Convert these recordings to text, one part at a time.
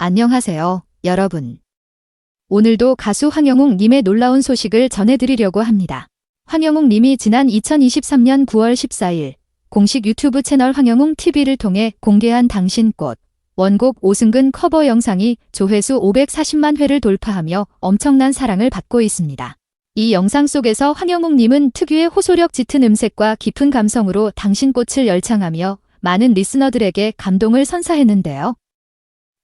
안녕하세요, 여러분. 오늘도 가수 황영웅 님의 놀라운 소식을 전해드리려고 합니다. 황영웅 님이 지난 2023년 9월 14일 공식 유튜브 채널 황영웅 TV를 통해 공개한 당신 꽃 원곡 오승근 커버 영상이 조회수 540만 회를 돌파하며 엄청난 사랑을 받고 있습니다. 이 영상 속에서 황영웅 님은 특유의 호소력 짙은 음색과 깊은 감성으로 당신 꽃을 열창하며 많은 리스너들에게 감동을 선사했는데요.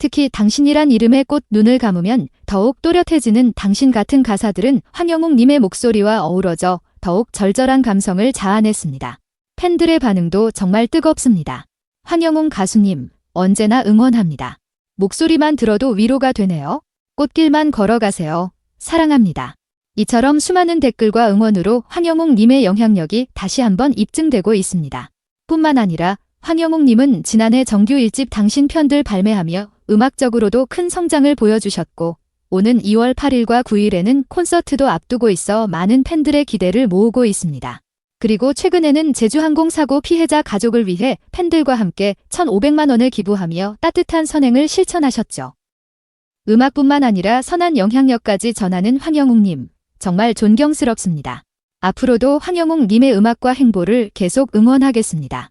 특히 당신이란 이름의 꽃 눈을 감으면 더욱 또렷해지는 당신 같은 가사들은 황영웅 님의 목소리와 어우러져 더욱 절절한 감성을 자아냈습니다. 팬들의 반응도 정말 뜨겁습니다. 황영웅 가수님, 언제나 응원합니다. 목소리만 들어도 위로가 되네요. 꽃길만 걸어가세요. 사랑합니다. 이처럼 수많은 댓글과 응원으로 황영웅 님의 영향력이 다시 한번 입증되고 있습니다. 뿐만 아니라 황영웅 님은 지난해 정규 1집 당신 편들 발매하며 음악적으로도 큰 성장을 보여주셨고 오는 2월 8일과 9일에는 콘서트도 앞두고 있어 많은 팬들의 기대를 모으고 있습니다. 그리고 최근에는 제주항공 사고 피해자 가족을 위해 팬들과 함께 1,500만 원을 기부하며 따뜻한 선행을 실천하셨죠. 음악뿐만 아니라 선한 영향력까지 전하는 황영웅님, 정말 존경스럽습니다. 앞으로도 황영웅님의 음악과 행보를 계속 응원하겠습니다.